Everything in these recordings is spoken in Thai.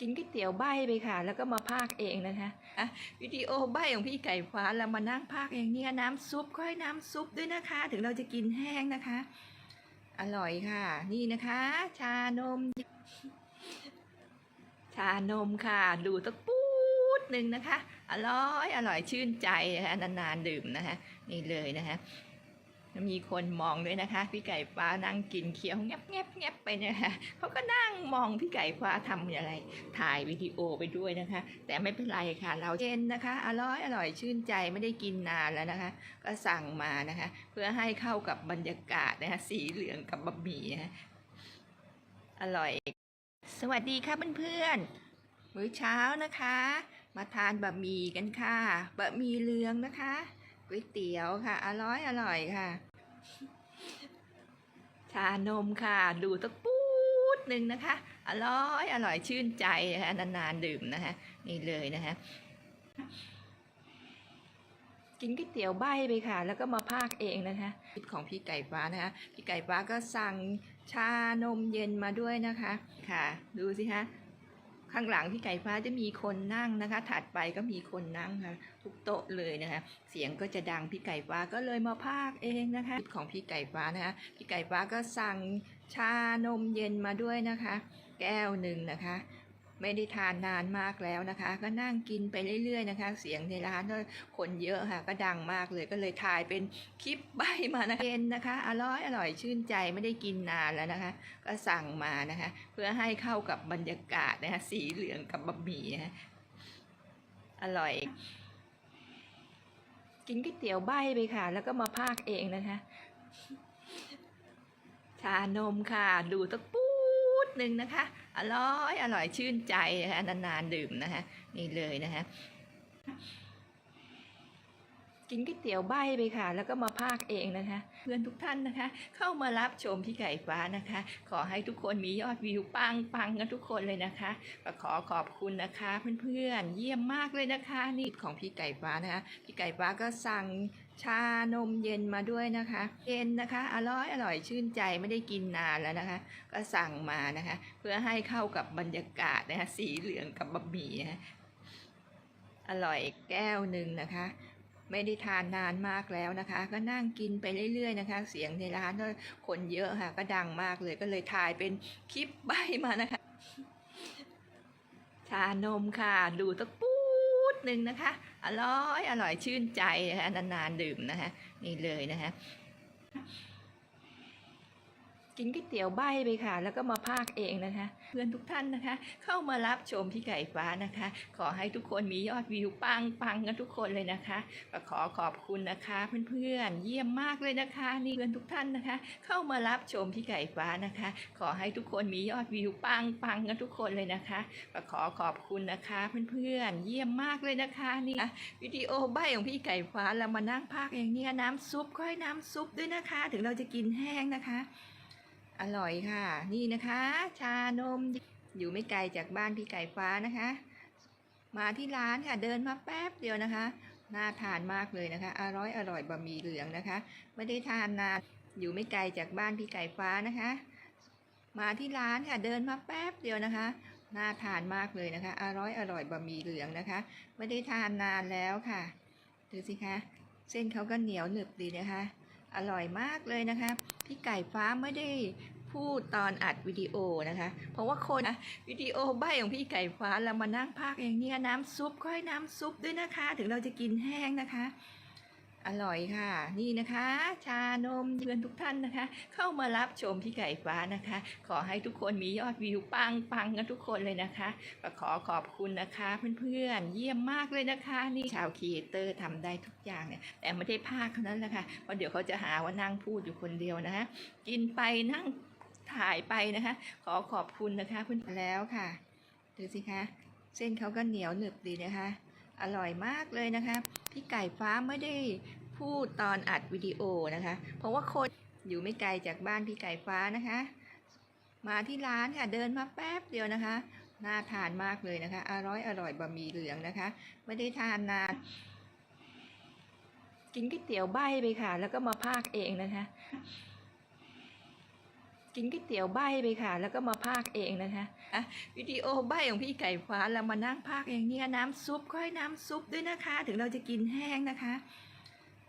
กินก๋วยเตี๋ยวใบไปค่ะ แล้วก็มาพากเองนะคะอะวิดีโอใบของพี่ไก่ฟ้าเรามานั่งพากเองเนี่ยน้ำซุปค่อยน้ำซุปด้วยนะคะ ถึงเราจะกินแห้งนะคะ อร่อยค่ะ นี่นะคะ ชานม ชานมค่ะ ดูตะปูดหนึ่งนะคะ อร่อยอร่อยชื่นใจนะคะนานๆดื่มนะคะ นี่เลยนะคะ มีคนมองด้วยนะคะ พี่ไก่ฟ้านั่งกินเคี้ยวแงบแงบแงบไปนะคะเขาก็นั่งมองพี่ไก่ฟ้าทำอะไร ถ่ายวิดีโอไปด้วยนะคะ แต่ไม่เป็นไรค่ะ เราเย็นนะคะ อร่อยอร่อยชื่นใจไม่ได้กินนานแล้วนะคะ ก็สั่งมานะคะ เพื่อให้เข้ากับบรรยากาศนะคะสีเหลืองกับบะหมี่นะคะอร่อย สวัสดีค่ะเพื่อนๆมื้อเช้านะคะ มาทานบะหมี่กันค่ะบะหมี่เหลืองนะคะ ก๋วยเตี๋ยวค่ะ อร่อยอร่อยค่ะ ชานมค่ะ ดูตะปูดหนึ่งนะคะ อร่อยอร่อยชื่นใจนะคะนานๆดื่มนะคะนี่เลยนะคะกินก๋วยเตี๋ยวใบไปค่ะ แล้วก็มาพากเองนะคะคิดของพี่ไก่ฟ้านะคะ พี่ไก่ฟ้าก็สั่งชานมเย็นมาด้วยนะคะ ค่ะ ดูสิคะ ข้างหลังพี่ไก่ฟ้าจะมีคนนั่งนะคะ ถัดไปก็มีคนนั่งค่ะทุกโต๊ะเลยนะคะ เสียงก็จะดังพี่ไก่ฟ้าก็เลยมาพากเองนะคะของพี่ไก่ฟ้านะคะ พี่ไก่ฟ้าก็สั่งชานมเย็นมาด้วยนะคะ แก้วหนึ่งนะคะ ไม่ได้ทานนานมากแล้วนะคะ ก็นั่งกินไปเรื่อยๆนะคะ เสียงในร้านก็คนเยอะค่ะ ก็ดังมากเลยก็เลยถ่ายเป็นคลิปใบมานะะเย็นนะคะ อร่อยอร่อยชื่นใจไม่ได้กินนานแล้วนะคะ ก็สั่งมานะคะ เพื่อให้เข้ากับบรรยากาศนะคะสีเหลืองกับบะหมี่นะะอร่อยกินก๋วยเตี๋ยวใบไปค่ะ แล้วก็มาพากเองนะคะ ชานมค่ะ ดูตะปู นึ่งนะคะ อร่อยอร่อยชื่นใจนะคะนานๆดื่มนะคะนี่เลยนะคะกินก๋วยเตี๋ยวใบไปค่ะ แล้วก็มาพากเองนะคะ เพื่อนทุกท่านนะคะ เข้ามารับชมพี่ไก่ฟ้านะคะ ขอให้ทุกคนมียอดวิวปังปังกันทุกคนเลยนะคะก็ขอขอบคุณนะคะ เพื่อนๆเยี่ยมมากเลยนะคะ นี่ของพี่ไก่ฟ้านะคะ พี่ไก่ฟ้าก็สั่ง ชานมเย็นมาด้วยนะคะ เย็นนะคะ อร่อยอร่อยชื่นใจไม่ได้กินนานแล้วนะคะ ก็สั่งมานะคะ เพื่อให้เข้ากับบรรยากาศนะคะ สีเหลืองกับบะหมี่นะคะอร่อยแก้วหนึ่งนะคะ ไม่ได้ทานนานมากแล้วนะคะ ก็นั่งกินไปเรื่อยๆนะคะ เสียงในร้านก็คนเยอะค่ะ ก็ดังมากเลยก็เลยถ่ายเป็นคลิปใบมานะคะ ชานมค่ะ ดูตะปู นึ่งนะคะ อร่อย อร่อยชื่นใจนะคะนานๆดื่มนะคะนี่เลยนะคะ กินก๋วยเตี๋ยวใบไปค่ะ แล้วก็มาพากเองนะคะ เพื่อนทุกท่านนะคะ เข้ามารับชมพี่ไก่ฟ้านะคะ ขอให้ทุกคนมียอดวิวปังปังกันทุกคนเลยนะคะก็ขอขอบคุณนะคะเพื่อนๆเยี่ยมมากเลยนะคะ นี่เพื่อนทุกท่านนะคะ เข้ามารับชมพี่ไก่ฟ้านะคะ ขอให้ทุกคนมียอดวิวปังปังกันทุกคนเลยนะคะก็ขอขอบคุณนะคะเพื่อนๆเยี่ยมมากเลยนะคะนี่อะวิดีโอใบของพี่ไก่ฟ้าเรามานั่งพากเองเนี่ยน้ำซุปค่อยน้ำซุปด้วยนะคะ ถึงเราจะกินแห้งนะคะ อร่อยค่ะ นี่นะคะ ชานมอยู่ไม่ไกลจากบ้านพี่ไก่ฟ้านะคะ มาที่ร้านค่ะ เดินมาแป๊บเดียวนะคะ น่าทานมากเลยนะคะ อร่อยอร่อยบะหมี่เหลืองนะคะ ไม่ได้ทานนานอยู่ไม่ไกลจากบ้านพี่ไก่ฟ้านะคะ มาที่ร้านค่ะ เดินมาแป๊บเดียวนะคะ น่าทานมากเลยนะคะ อร่อยอร่อยบะหมี่เหลืองนะคะ ไม่ได้ทานนานแล้วค่ะดูสิคะ เส้นเขาก็เหนียวหนึบดีนะคะ อร่อยมากเลยนะคะ พี่ไก่ฟ้าไม่ได้พูดตอนอัดวิดีโอนะคะ เพราะว่าคนนะวิดีโอใบของพี่ไก่ฟ้าเรามานั่งพากเองเนี่ยน้ำซุปค่อยน้ำซุปด้วยนะคะ ถึงเราจะกินแห้งนะคะ อร่อยค่ะ นี่นะคะ ชานมเพื่อนทุกท่านนะคะ เข้ามารับชมพี่ไก่ฟ้านะคะ ขอให้ทุกคนมียอดวิวปังปังกันทุกคนเลยนะคะขอขอบคุณนะคะ เพื่อนๆเยี่ยมมากเลยนะคะ นี่ชาวครีเอเตอร์ทำได้ทุกอย่างเนี่ยแต่ไม่ได้พากเท่านั้นแหละค่ะเพราะเดี๋ยวเขาจะหาว่านั่งพูดอยู่คนเดียวนะคะกินไปนั่งถ่ายไปนะคะ ขอขอบคุณนะคะเพื่อนแล้วค่ะดูสิคะเส้นเขาก็เหนียวหนึบดีนะคะ อร่อยมากเลยนะคะ พี่ไก่ฟ้าไม่ได้พูดตอนอัดวิดีโอนะคะ เพราะว่าคนอยู่ไม่ไกลจากบ้านพี่ไก่ฟ้านะคะ มาที่ร้านค่ะเดินมาแป๊บเดียวนะคะ น่าทานมากเลยนะคะ อร่อยอร่อยบะหมี่เหลืองนะคะ ไม่ได้ทานนาน กินก๋วยเตี๋ยวใบไปค่ะ แล้วก็มาพากเองนะคะ กินก๋วยเตี๋ยวใบไปค่ะ แล้วก็มาพากเองนะคะอะวิดีโอใบของพี่ไก่ฟ้าเรามานั่งพากเองเนี่ยน้ำซุปค่อยน้ำซุปด้วยนะคะ ถึงเราจะกินแห้งนะคะ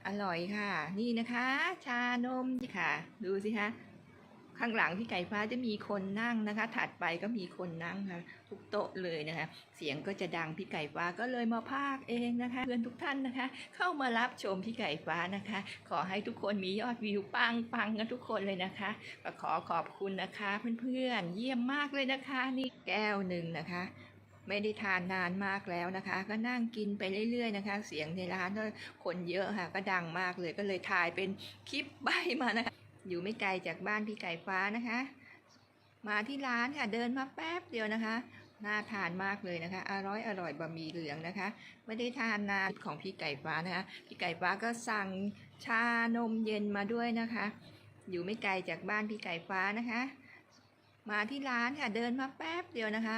อร่อยค่ะ นี่นะคะ ชานมค่ะ ดูสิคะ ข้างหลังพี่ไก่ฟ้าจะมีคนนั่งนะคะ ถัดไปก็มีคนนั่งค่ะทุกโต๊ะเลยนะคะ เสียงก็จะดังพี่ไก่ฟ้าก็เลยมาพากเองนะคะ เพื่อนทุกท่านนะคะ เข้ามารับชมพี่ไก่ฟ้านะคะ ขอให้ทุกคนมียอดวิวปังปังกันทุกคนเลยนะคะก็ขอขอบคุณนะคะเพื่อนๆเยี่ยมมากเลยนะคะ นี่แก้วหนึ่งนะคะไม่ได้ทานนานมากแล้วนะคะ ก็นั่งกินไปเรื่อยๆนะคะ เสียงในร้านก็คนเยอะค่ะ ก็ดังมากเลยก็เลยถ่ายเป็นคลิปใบมานะคะ อยู่ไม่ไกลจากบ้านพี่ไก่ฟ้านะคะ มาที่ร้านค่ะ เดินมาแป๊บเดียวนะคะ น่าทานมากเลยนะคะ อร่อยอร่อยบะหมี่เหลืองนะคะ ไม่ได้ทานนานของพี่ไก่ฟ้านะคะ พี่ไก่ฟ้าก็สั่งชานมเย็นมาด้วยนะคะ อยู่ไม่ไกลจากบ้านพี่ไก่ฟ้านะคะ มาที่ร้านค่ะ เดินมาแป๊บเดียวนะคะ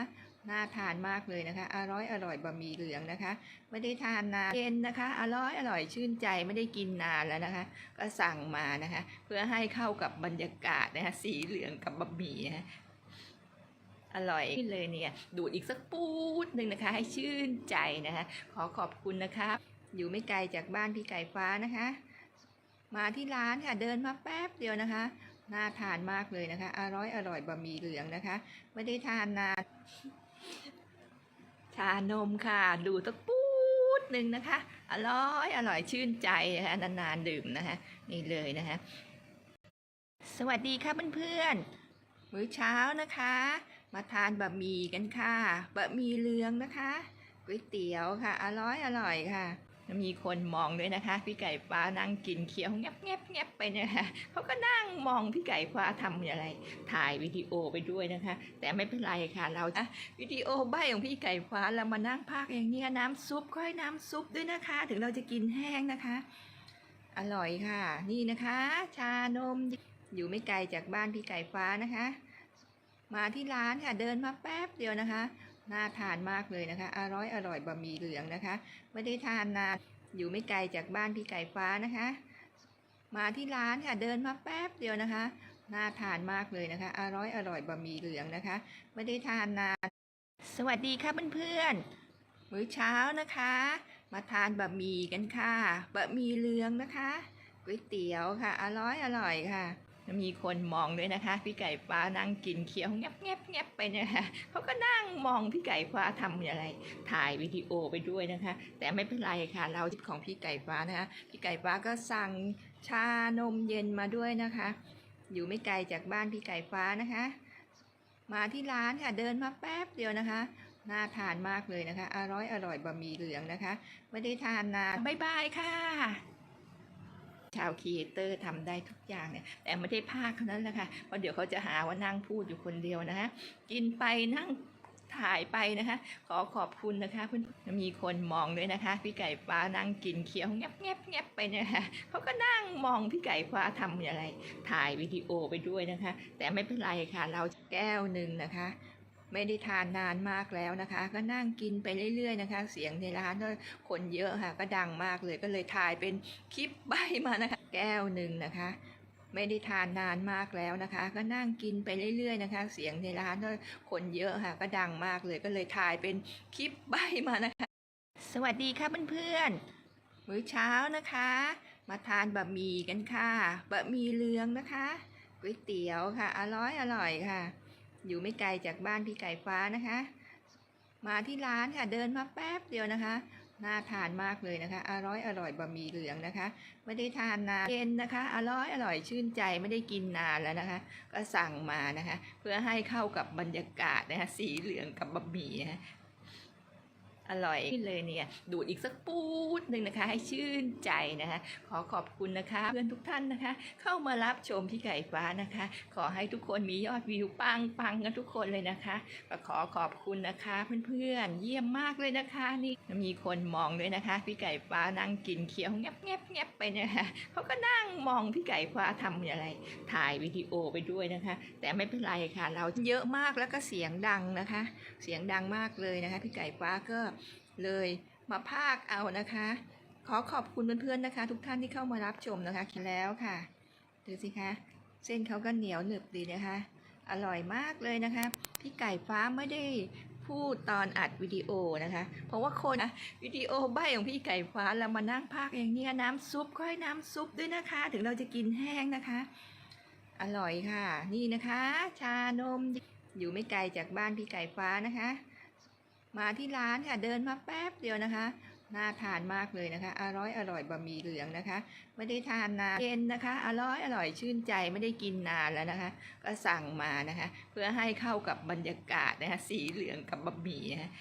น่าทานมากเลยนะคะ อร่อยอร่อยบะหมี่เหลืองนะคะ ไม่ได้ทานนานเย็นนะคะ อร่อยอร่อยชื่นใจไม่ได้กินนานแล้วนะคะ ก็สั่งมานะคะ เพื่อให้เข้ากับบรรยากาศนะคะ สีเหลืองกับบะหมี่นะคะอร่อยเลยเนี่ย ดูดอีกสักปูดหนึ่งนะคะ ให้ชื่นใจนะคะ ขอขอบคุณนะคะ อยู่ไม่ไกลจากบ้านพี่ไก่ฟ้านะคะ มาที่ร้านค่ะ เดินมาแป๊บเดียวนะคะ น่าทานมากเลยนะคะ อร่อยอร่อยบะหมี่เหลืองนะคะ ไม่ได้ทานนาน ชานมค่ะ ดูตะปูดหนึ่งนะคะ อร่อยอร่อยชื่นใจนะคะนานๆดื่มนะคะนี่เลยนะคะสวัสดีค่ะเพื่อนๆมื้อเช้านะคะ มาทานบะหมี่กันค่ะบะหมี่เหลืองนะคะก๋วยเตี๋ยวค่ะ อร่อยอร่อยค่ะ มีคนมองด้วยนะคะ พี่ไก่ฟ้านั่งกินเคี้ยวแงบแงบแงบไปนยคะเขาก็นั่งมองพี่ไก่ฟ้าทำอะไร ถ่ายวิดีโอไปด้วยนะคะ แต่ไม่เป็นไรค่ะเราอะวิดีโอใบของพี่ไก่ฟ้าเรามานั่งพากเองนี่ยน้ำซุปค่อยน้ำซุปด้วยนะคะ ถึงเราจะกินแห้งนะคะ อร่อยค่ะ นี่นะคะ ชานมอยู่ไม่ไกลจากบ้านพี่ไก่ฟ้านะคะ มาที่ร้านค่ะเดินมาแป๊บเดียวนะคะ น่าทานมากเลยนะคะ อร่อยอร่อยบะหมี่เหลืองนะคะ ไม่ได้ทานนาน อยู่ไม่ไกลจากบ้านพี่ไก่ฟ้านะคะ มาที่ร้านค่ะเดินมาแป๊บเดียวนะคะ น่าทานมากเลยนะคะ อร่อยอร่อยบะหมี่เหลืองนะคะ ไม่ได้ทานนาน สวัสดีค่ะเพื่อนๆ มื้อเช้านะคะ มาทานบะหมี่กันค่ะ บะหมี่เหลืองนะคะ ก๋วยเตี๋ยวค่ะ อร่อยอร่อยค่ะ มีคนมองด้วยนะคะ พี่ไก่ฟ้านั่งกินเคี้ยวแงบแงบแงบไปนยคะเขาก็นั่งมองพี่ไก่ฟ้าทำอะไร ถ่ายวิดีโอไปด้วยนะคะ แต่ไม่เป็นไรค่ะ เราของพี่ไก่ฟ้านะคะ พี่ไก่ฟ้าก็สั่งชานมเย็นมาด้วยนะคะ อยู่ไม่ไกลจากบ้านพี่ไก่ฟ้านะคะ มาที่ร้านค่ะเดินมาแป๊บเดียวนะคะน่าทานมากเลยนะคะ อร่อยอร่อยบะหมี่เหลืองนะคะ ไม่ได้ทานนานบ๊ายบายค่ะ ชาวครีเอเตอร์ทำได้ทุกอย่างเนี่ยแต่ไม่ได้ภาคเท่านั้นแหละค่ะเพราะเดี๋ยวเขาจะหาว่านั่งพูดอยู่คนเดียวนะคะกินไปนั่งถ่ายไปนะคะ ขอขอบคุณนะคะเพื่อนมีคนมองด้วยนะคะ พี่ไก่ฟ้านั่งกินเคี้ยวแงบแงบแงบไปเนี่ยค่ะเขาก็นั่งมองพี่ไก่ฟ้าทำอะไร ถ่ายวิดีโอไปด้วยนะคะ แต่ไม่เป็นไรค่ะ เราแก้วหนึ่งนะคะ ไม่ได้ทานนานมากแล้วนะคะ ก็นั่งกินไปเรื่อยๆนะคะ เสียงในร้านก็คนเยอะค่ะ ก็ดังมากเลยก็เลยถ่ายเป็นคลิปใบมานะคะ แก้วหนึ่งนะคะ ไม่ได้ทานนานมากแล้วนะคะ ก็นั่งกินไปเรื่อยๆนะคะ เสียงในร้านก็คนเยอะค่ะ ก็ดังมากเลยก็เลยถ่ายเป็นคลิปใบมานะคะ สวัสดีค่ะเพื่อนๆมื้อเช้านะคะ มาทานบะหมี่กันค่ะบะหมี่เหลืองนะคะก๋วยเตี๋ยวค่ะ อร่อยอร่อยค่ะ อยู่ไม่ไกลจากบ้านพี่ไก่ฟ้านะคะ มาที่ร้านค่ะเดินมาแป๊บเดียวนะคะน่าทานมากเลยนะคะ อร่อยอร่อยบะหมี่เหลืองนะคะ ไม่ได้ทานนานเย็นนะคะ อร่อยอร่อยชื่นใจไม่ได้กินนานแล้วนะคะ ก็สั่งมานะคะ เพื่อให้เข้ากับบรรยากาศนะคะ สีเหลืองกับบะหมี่นะคะ อร่อยขึ้นเลยเนี่ย ดูดอีกสักปูดหนึ่งนะคะ ให้ชื่นใจนะคะ ขอขอบคุณนะคะ เพื่อนทุกท่านนะคะ เข้ามารับชมพี่ไก่ฟ้านะคะ ขอให้ทุกคนมียอดวิวปังปังกันทุกคนเลยนะคะก็ขอขอบคุณนะคะ เพื่อนๆเยี่ยมมากเลยนะคะนี่มีคนมองด้วยนะคะ พี่ไก่ฟ้านั่งกินเคี้ยวแงบแงบแงบไปนยคะเขาก็นั่งมองพี่ไก่ฟ้าทำอะไร ถ่ายวิดีโอไปด้วยนะคะ แต่ไม่เป็นไรค่ะ เราเยอะมากแล้วก็เสียงดังนะคะ เสียงดังมากเลยนะคะ พี่ไก่ฟ้าก็ เลยมาพากเอานะคะ ขอขอบคุณเพื่อนๆนะคะ ทุกท่านที่เข้ามารับชมนะคะแล้วค่ะดูสิคะเส้นเขาก็เหนียวหนึบดีนะคะ อร่อยมากเลยนะคะ พี่ไก่ฟ้าไม่ได้พูดตอนอัดวิดีโอนะคะ เพราะว่าคนนะวิดีโอใบของพี่ไก่ฟ้าเรามานั่งพากเองนี่ยน้ำซุปก็ให้น้ำซุปด้วยนะคะ ถึงเราจะกินแห้งนะคะ อร่อยค่ะ นี่นะคะ ชานมอยู่ไม่ไกลจากบ้านพี่ไก่ฟ้านะคะ มาที่ร้านค่ะเดินมาแป๊บเดียวนะคะน่าทานมากเลยนะคะ อร่อยอร่อยบะหมี่เหลืองนะคะ ไม่ได้ทานนานเย็นนะคะ อร่อยอร่อยชื่นใจไม่ได้กินนานแล้วนะคะ ก็สั่งมานะคะ เพื่อให้เข้ากับบรรยากาศนะคะ สีเหลืองกับบะหมี่นะคะ